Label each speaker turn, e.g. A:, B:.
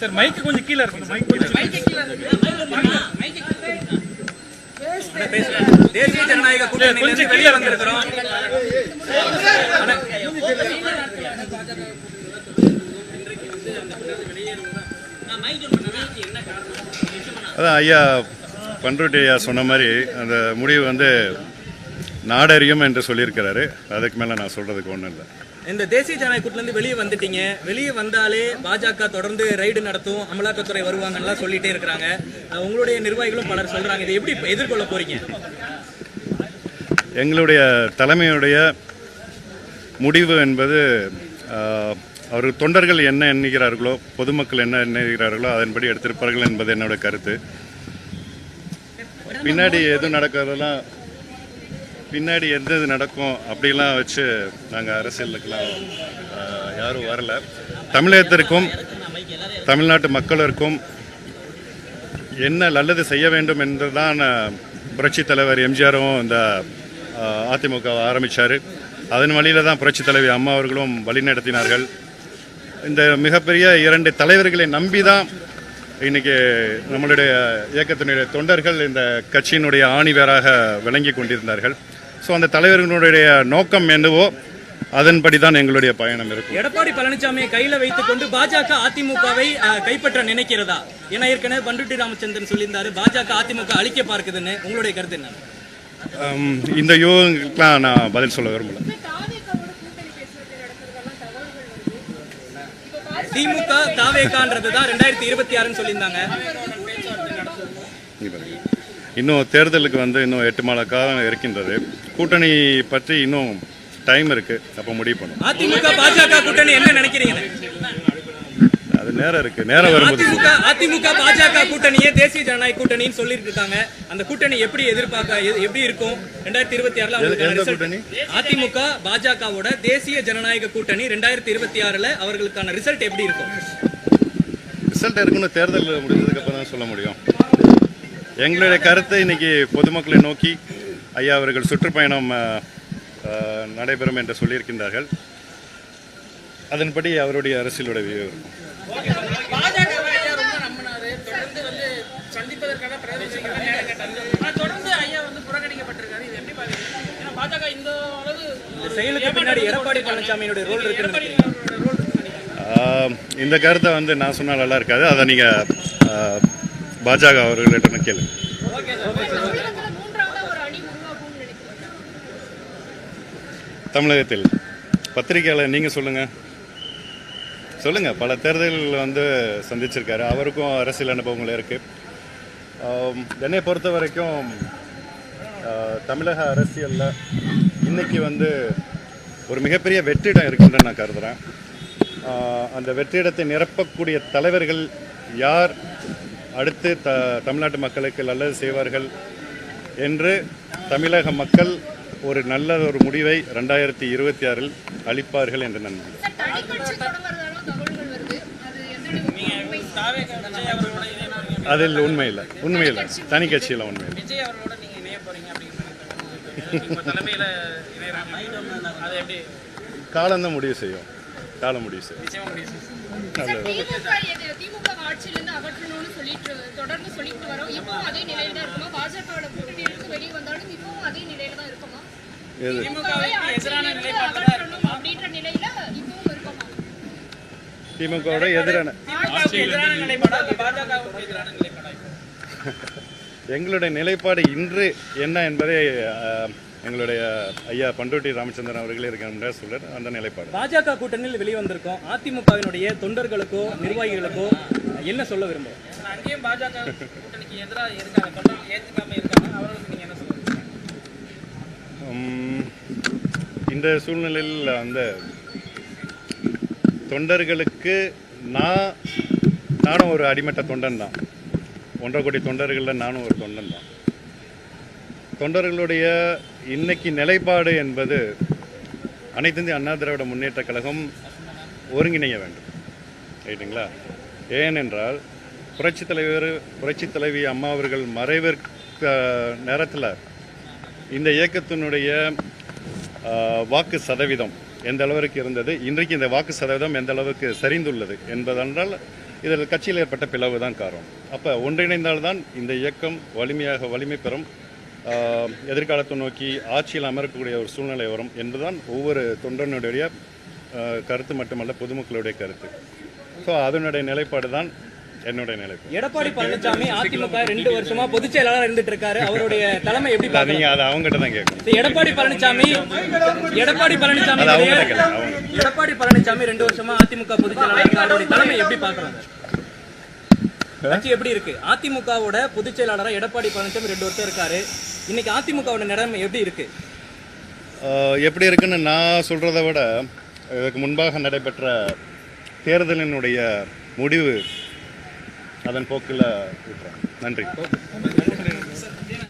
A: Sir மைக்கு கொஞ்சம் கீழே இருக்கு மைக்
B: தேசிய ஜனநாயக கூட்டணியிலிருந்து வெளியே வந்திருக்கிறோம்
C: அதான் ஐயா பண்ருட்டி ஐயா சொன்ன மாதிரி அந்த முடிவு வந்து நாடறியும் என்று சொல்லியிருக்கிறாரு. அதுக்கு மேலே நான் சொல்கிறதுக்கு ஒன்றும் இல்லை.
B: இந்த தேசிய ஜனநாயக கூட்டிலிருந்து வெளியே வந்துட்டீங்க. வெளியே வந்தாலே பாஜக தொடர்ந்து ரைடு நடத்தும் அமலாக்கத்துறை வருவாங்கலாம் சொல்லிட்டே இருக்கிறாங்க. உங்களுடைய நிர்வாகிகளும் பலர் சொல்றாங்க. இதை எப்படி எதிர்கொள்ள போறீங்க?
C: எங்களுடைய தலைமையுடைய முடிவு என்பது அவர் தொண்டர்கள் என்ன எண்ணுகிறார்களோ பொதுமக்கள் என்ன எண்ணுகிறார்களோ அதன்படி எடுத்திருப்பார்கள் என்பது என்னோட கருத்து. பின்னாடி எதுவும் நடக்கிறதெல்லாம் பின்னாடி எந்த இது நடக்கும் அப்படிலாம் வச்சு நாங்கள் அரசியலுக்கெல்லாம் யாரும் வரல. தமிழகத்திற்கும் தமிழ்நாட்டு மக்களிற்கும் என்ன நல்லது செய்ய வேண்டும் என்று தான் புரட்சி தலைவர் எம்ஜிஆரும் இந்த அதிமுக அதிமுகவை ஆரம்பித்தார் அதன் வழியில் தான் புரட்சி தலைவி அம்மா அவர்களும் வழிநடத்தினார்கள் இந்த மிகப்பெரிய இரண்டு தலைவர்களை நம்பி தான் இன்னைக்கு நம்மளுடைய இயக்கத்தினுடைய தொண்டர்கள் இந்த கட்சியினுடைய ஆணிவேராக விளங்கி கொண்டிருந்தார்கள். ஸோ அந்த தலைவர்களுடைய நோக்கம் என்னவோ அதன்படி தான் எங்களுடைய பயணம் இருக்கும்
B: எடப்பாடி பழனிசாமியை கையில வைத்துக் கொண்டு பாஜக அதிமுகவை கைப்பற்ற நினைக்கிறதா? ஏன்னா ஏற்கனவே பண்டுட்டி ராமச்சந்திரன் சொல்லியிருந்தாரு பாஜக அதிமுக அழிக்க பார்க்குதுன்னு. உங்களுடைய கருத்து என்ன?
C: இந்த யோகங்களுக்கெலாம் நான் பதில் சொல்ல விரும்பல.
B: திமுக தாவேகான்றது தான் ரெண்டாயிரத்தி இருபத்தி ஆறுன்னு சொல்லியிருந்தாங்க.
C: இன்னும் தேர்தலுக்கு வந்து இன்னும் எட்டு மாத காலம் இருக்கின்றது. கூட்டணி பற்றி இன்னும் டைம் இருக்கு. அப்போ முடிவு பண்ணும்
B: அதிமுக பாஜக கூட்டணி என்ன நினைக்கிறீங்க?
C: அது நேரம் இருக்கு. நேரம் வரும்போது
B: அதிமுக பாஜக கூட்டணியே தேசிய ஜனநாயக கூட்டணின்னு சொல்லிட்டு இருக்காங்க. அந்த கூட்டணி எப்படி எதிர்பார்க்க எப்படி இருக்கும்? ரெண்டாயிரத்தி இருபத்தி ஆறுல
C: கூட்டணி?
B: அதிமுக பாஜகவோட தேசிய ஜனநாயக கூட்டணி ரெண்டாயிரத்தி இருபத்தி ஆறுல அவர்களுக்கான ரிசல்ட் எப்படி இருக்கும்?
C: ரிசல்ட் இருக்குன்னு தேர்தல் முடிஞ்சதுக்கு அப்புறம் தான் சொல்ல முடியும். எங்களுடைய கருத்தை இன்னைக்கு பொதுமக்களை நோக்கி ஐயா அவர்கள் சுற்றுப்பயணம் நடைபெறும் என்று சொல்லியிருக்கின்றார்கள். அதன்படி அவருடைய அரசியலுடைய ஆஹ் இந்த கருத்தை வந்து நான் சொன்னால் நல்லா இருக்காது. அதை நீங்கள் பாஜக அவர்களிடம் கேளுங்க
D: தமிழகத்தில்
C: பத்திரிகையாளர் நீங்கள் சொல்லுங்கள் சொல்லுங்கள் பல தேர்தல்கள் வந்து சந்திச்சிருக்காரு. அவருக்கும் அரசியல் அனுபவங்கள் இருக்குது என்னை பொறுத்த வரைக்கும் தமிழக அரசியலில் இன்னைக்கு வந்து ஒரு மிகப்பெரிய வெற்றிடம் இருக்குன்னு நான் கருதுகிறேன் அந்த வெற்றிடத்தை நிரப்பக்கூடிய தலைவர்கள் யார்? அடுத்து த தமிழ்நாட்டு மக்களுக்கு நல்லது செய்வார்கள் என்று தமிழக மக்கள் ஒரு நல்ல ஒரு முடிவை ரெண்டாயிரத்தி இருபத்தி ஆறில் அளிப்பார்கள் என்று நம்புகிறேன். அதில் உண்மை இல்லை உண்மை இல்லை. தனி கட்சியில் உண்மை இல்லை.
E: விஜய் அவர்களோட நீங்க இணைய போறீங்க அப்படிங்கிற உங்க தலைமையில இணையறாங்க. அது எப்படி?
C: காலம் முடிவு செய்யும். காலம் முடிவு செய்யும்.
E: நிச்சயமா
D: ஆட்சியிலிருந்து அகற்றணும்னு சொல்லிட்டு தொடர்ந்து சொல்லிட்டு வரோம். இப்பவும் அதே நிலையில தான் இருக்குமா? பாஜகவோட கூட்டணியிலிருந்து வெளியே வந்தாலும் இப்பவும் அதே நிலையில தான் இருக்குமா? அப்படின்ற நிலையில இப்பவும் இருக்குமா?
C: திமுகவோட எதிரான எங்களுடைய நிலைப்பாடு இன்று என்ன என்பதை எங்களுடைய ஐயா பண்டோட்டி ராமச்சந்திரன் அவர்களே இருக்கின்ற சொல்றார் அந்த நிலைப்பாடு.
B: பாஜக கூட்டணியில் வெளியே வந்திருக்கோம் அதிமுகவினுடைய தொண்டர்களுக்கோ நிர்வாகிகளுக்கோ என்ன சொல்ல விரும்புறோம்
E: ஆனா அங்கேயும் பாஜக கூட்டணிக்கு எதிராக இருக்காங்க. ஏற்றுக்காம இருக்காங்க. அவர்களுக்கு என்ன
C: இந்த சூழ்நிலையில் அந்த தொண்டர்களுக்கு நான் நானும் ஒரு அடிமட்ட தொண்டன் தான் ஒன்றரை கோடி தொண்டர்களில் நானும் ஒரு தொண்டன் தான் தொண்டர்களுடைய இன்னைக்கு நிலைப்பாடு என்பது அனைத்திந்திய அண்ணா திராவிட முன்னேற்ற கழகம் ஒருங்கிணைய வேண்டும். ரைட்டுங்களா ஏனென்றால் புரட்சித் தலைவர் புரட்சித் தலைவி அம்மா அவர்கள் மறைவிற்கு நேரத்தில் இந்த இயக்கத்தினுடைய வாக்கு சதவீதம் எந்த அளவிற்கு இருந்தது? இன்றைக்கு இந்த வாக்கு சதவீதம் எந்த அளவுக்கு சரிந்துள்ளது என்பதென்றால் இதில் கட்சியில் ஏற்பட்ட பிளவு தான் காரணம். அப்போ ஒன்றிணைந்தால்தான் இந்த இயக்கம் வலிமையாக வலிமை பெறும். எதிர்காலத்தை நோக்கி ஆட்சியில் அமரக்கூடிய ஒரு சூழ்நிலை வரும் என்பதுதான் ஒவ்வொரு தொண்டனுடைய கருத்து மட்டுமல்ல பொதுமக்களுடைய கருத்து. ஸோ அதனுடைய நிலைப்பாடு தான் என்னுடைய நிலைப்பாடு.
B: எடப்பாடி பழனிசாமி அதிமுக ரெண்டு வருஷமா பொதுச் செயலாளர் இருந்துட்டு இருக்காரு. அவருடைய தலைமை எப்படி
C: நீங்கள் அதை அவங்ககிட்ட தான் கேட்கணும்.
B: எடப்பாடி பழனிசாமி எடப்பாடி பழனிசாமி எடப்பாடி பழனிசாமி ரெண்டு வருஷமா அதிமுக பொதுச் செயலாளர். அவருடைய தலைமை எப்படி பாக்குறாங்க? கட்சி எப்படி இருக்கு? அதிமுகவோட பொதுச் செயலாளரா எடப்பாடி பழனிசாமி ரெண்டு வருஷம் இருக்காரு. இன்னைக்கு அதிமுகவோட நிலைமை எப்படி இருக்கு?
C: எப்படி இருக்குன்னு நான் சொல்கிறத விட இதுக்கு முன்பாக நடைபெற்ற தேர்தலினுடைய முடிவு அதன் போக்கில் நன்றி.